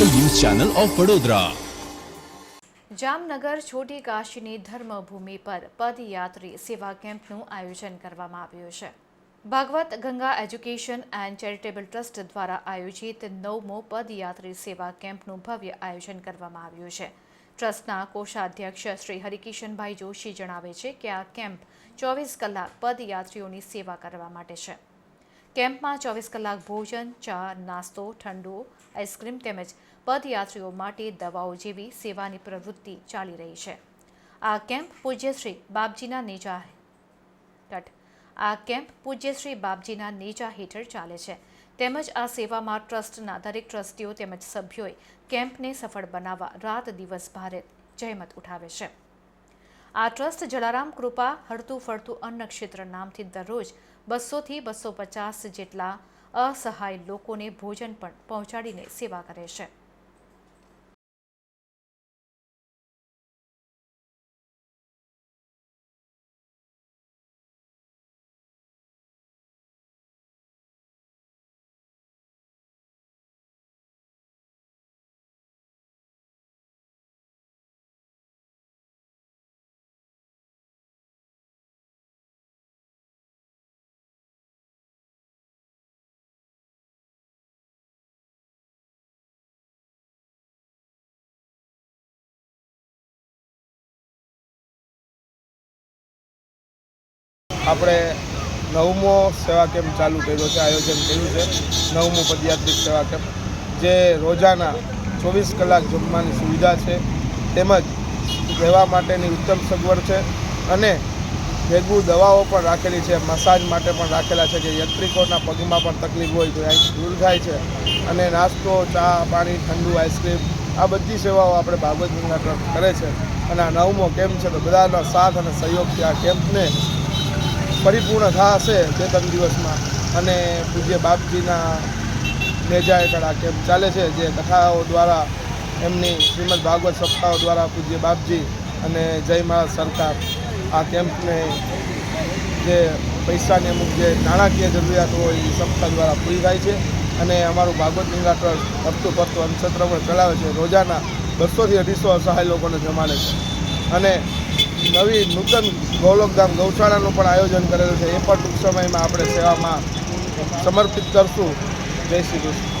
Channel of Vadodara. Jamnagar છોટી કાશીની ધર્મભૂમિ પર પદયાત્રી સેવા કેમ્પનું આયોજન કરવામાં આવ્યું છે. Bhagwat Ganga education and charitable trust દ્વારા આયોજિત નવમો પદયાત્રી સેવા કેમ્પનું ભવ્ય આયોજન કરવામાં આવ્યું છે. ટ્રસ્ટના કોષાધ્યક્ષ શ્રી હરિકિશનભાઈ જોશી જણાવે છે કે આ કેમ્પ ચોવીસ કલાક પદયાત્રીઓની સેવા કરવા માટે છે. કેમ્પમાં ચોવીસ કલાક ભોજન, ચા, નાસ્તો, ઠંડુ, આઈસ્ક્રીમ તેમજ પદયાત્રીઓ માટે દવાઓ જેવી સેવાની પ્રવૃત્તિ ચાલી રહી છે. આ કેમ્પ પૂજ્યશ્રી બાપજીના નેજા કટ આ કેમ્પ પૂજ્યશ્રી બાપજીના નેજા હેઠળ ચાલે છે. તેમજ આ સેવામાં ટ્રસ્ટના દરેક ટ્રસ્ટીઓ તેમજ સભ્યોએ કેમ્પને સફળ બનાવવા રાત દિવસ ભારે જહેમત ઉઠાવે છે. આ ટ્રસ્ટ જલારામ કૃપા હળતું ફળતું અન્ન નામથી દરરોજ બસોથી બસો પચાસ જેટલા અસહાય લોકોને ભોજન પણ પહોંચાડીને સેવા કરે છે. આપણે નવમો સેવા કેમ્પ ચાલુ કર્યો છે, આયોજન કર્યું છે. નવમો પદયાત્રિક સેવા કેમ્પ, જે રોજાના ચોવીસ કલાક જમવાની સુવિધા છે. તેમજ રહેવા માટેની ઉત્તમ સગવડ છે અને ભેગું દવાઓ પણ રાખેલી છે, મસાજ માટે પણ રાખેલા છે કે યાત્રિકોના પગમાં પણ તકલીફ હોય તો અહીં દૂર થાય છે. અને નાસ્તો, ચા, પાણી, ઠંડુ, આઈસ્ક્રીમ, આ બધી સેવાઓ આપણે ટ્રસ્ટ કરે છે. અને આ નવમો કેમ્પ છે તો બધાનો સાથ અને સહયોગથી આ કેમ્પને પરિપૂર્ણ થશે બે ત્રણ દિવસમાં. અને પૂજ્ય બાપજીના હેઠળ આ કેમ્પ ચાલે છે જે કથાઓ દ્વારા એમની શ્રીમદ ભાગવત સપ્તાહો દ્વારા પૂજ્ય બાપજી અને જય મહારાજ સરકાર આ કેમ્પને જે પૈસાની અમુક જે નાણાકીય જરૂરિયાત હોય એ સંસ્થા દ્વારા પૂરી થાય છે. અને અમારું ભાગવત ગંગા ટ્રસ્ટ હપ્તું ફરતું અન્નક્ષેત્ર ચલાવે છે. રોજાના બસોથી અઢીસો અસહાય લોકોને જમાડે છે. અને નવી નૂતન ગૌલોકધામ ગૌશાળાનું પણ આયોજન કરેલું છે. એ પણ ટૂંક સમયમાં આપણે સેવામાં સમર્પિત કરશું. જય શ્રી કૃષ્ણ.